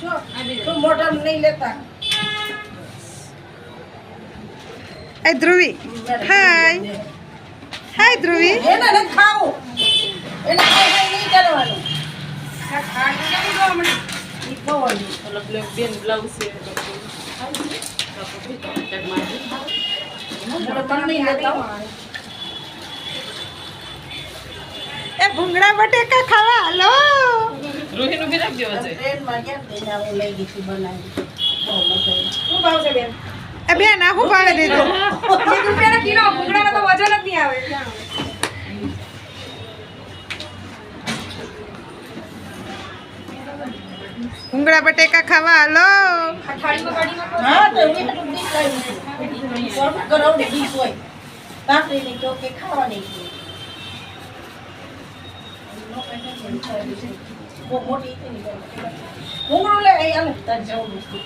છો? તો મોટા નહીં લેતા. એ ધ્રુવી. હાય. હાય ધ્રુવી. એને ખાવું. એને નહીં કરવાનું. એ ભૂંગળા બટેકા ખાવા હાલો. ટ્રેનમાં કેમ થઈને આવું લઈ ગઈ હતી બનાવી. બહુ મજા આવી. એ બેન આ શું ભાવે દીધું? ભૂંગળા બટેકા ખાવા હાલો. હા તો એ બધું ડીશ લાવી છે. ડીશ હોય. ભાખરીની તો કે ખાવાની છે. બહુ મોટી ને લે અહીં આલે તારે જવું નથી.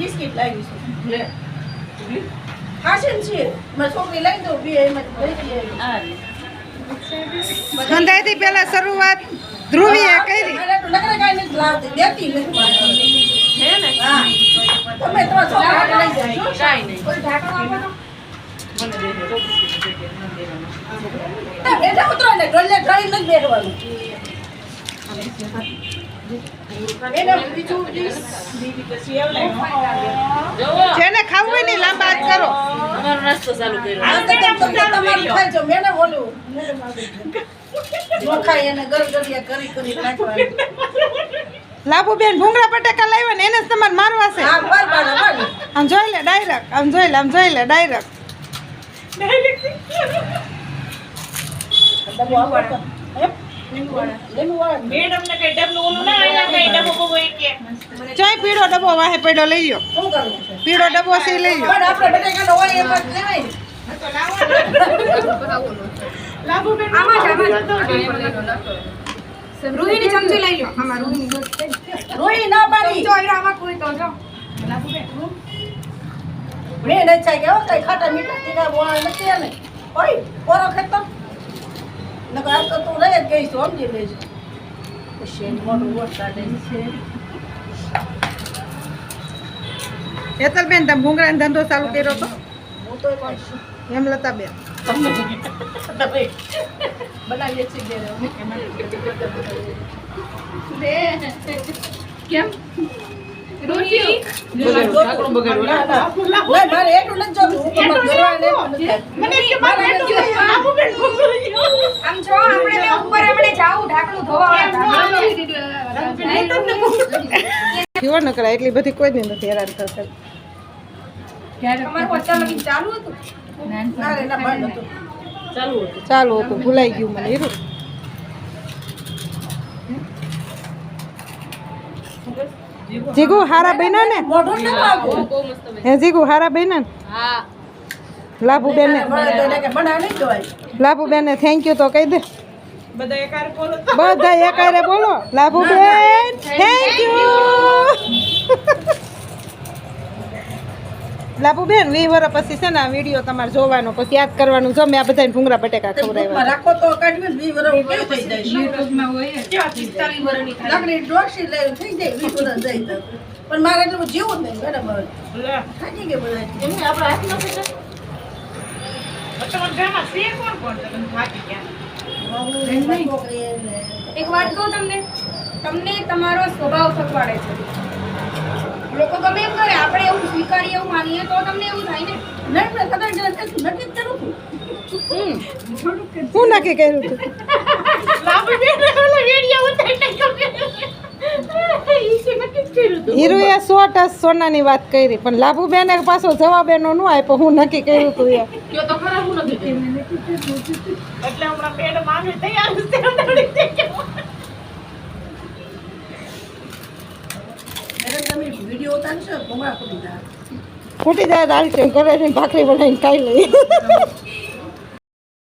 બિસ્કિટ લાવી છું. છોકરી લઈ દઉં, સંધાઈથી પહેલા શરૂઆત ધ્રુવીએ કરી. બેઠા ઉતરો ને, ગળે ગળી નથી બેસવાનું. એને જેને ખાવું હોય ને લાંબા હાથ કરો. આ બેન એને ગરગરિયા કરી કરી નાખવાનું. લાભુબેન ભૂંગળા બટાકા લાવ્યા ને એને જ તમારે મારવા છે. આમ જોઈ લે ડાયરેક્ટ આમ જોઈ લે આમ જોઈ લે ડાયરેક્ટ. ચાય પીળો ડબ્બો વાહે પડ્યો લઈ લો શું કરવું છે? પીળો ડબ્બો છે લઈ લ્યો પણ આપણે બટેકાનો હોય એમ જ લેવાય ને. રૂહીની ચમચી લઈ લો આમાં રૂહીની રોહી ના પાડી. ચમચો આમાં કોઈ તો જો મેં કઈ ખાટા મીઠા તીખા બોળા નથી ઓય, પોરો ખેતો. નકર તો તું રહી જ ગઈ છું, સમજી લેજે. શેઠ ગોળ છે. હેતલબેન તમે ભૂંગળાનો ધંધો ચાલુ કર્યો હતો હું તો. હેમલતાબેન. તમે. બનાવીએ છીએ કેમ? મારે એટલું નથી જોતું. હું આમ જો આપણે બે ઉપર આપણે જાવું ઢાંકણું ધોવા કેવો ન કરાય એટલી બધી કોઈ નથી હેરાન લગી ચાલુ હતું? ના રે, ના, બંધ હતું. ચાલુ હતું ભૂલાઈ ગયું મને હીરું. જીગુ. હારા બહેના ને. હે જીગુ હારા બહેના ને? લાભુબેન. લાભુબેન ને થેન્ક યુ તો કહી દે. બધા એકારે બોલો. લાભુબેન થેન્ક યુ લાભુબેન વી વર પછી છે ને આ વીડિયો તમારે જોવાનો પછી યાદ કરવાનું જો મેં આ બધાને ભૂંગળા બટેકા ખવડાવ્યા. રાખો તો વીસ વર્ષ કેવું થઈ જાય. થઈ પણ મારે એટલું જીવું નહીં બરાબર બધા. એમને આપણા હાથમાં છે એક વાત કહું તમને? તમને તમારો સ્વભાવ થકવાડે છે. લોકો ગમે એમ કરે આપણે એવું સ્વીકારીએ એવું માનીએ તો તમને એવું થાય ને? નહીં, મેં કદાચ નથી જ કરું. છું. હું નક્કી કર્યું હતું? ટસ સોનાની વાત કરી પણ લાભુબેને પાછો જવાબ એનો ન આપ્યો હું નક્કી કર્યું હતું એ. ફૂટી જાય દાલ ઘરે ભાખરી બનાવીને ખાઈ લઈએ.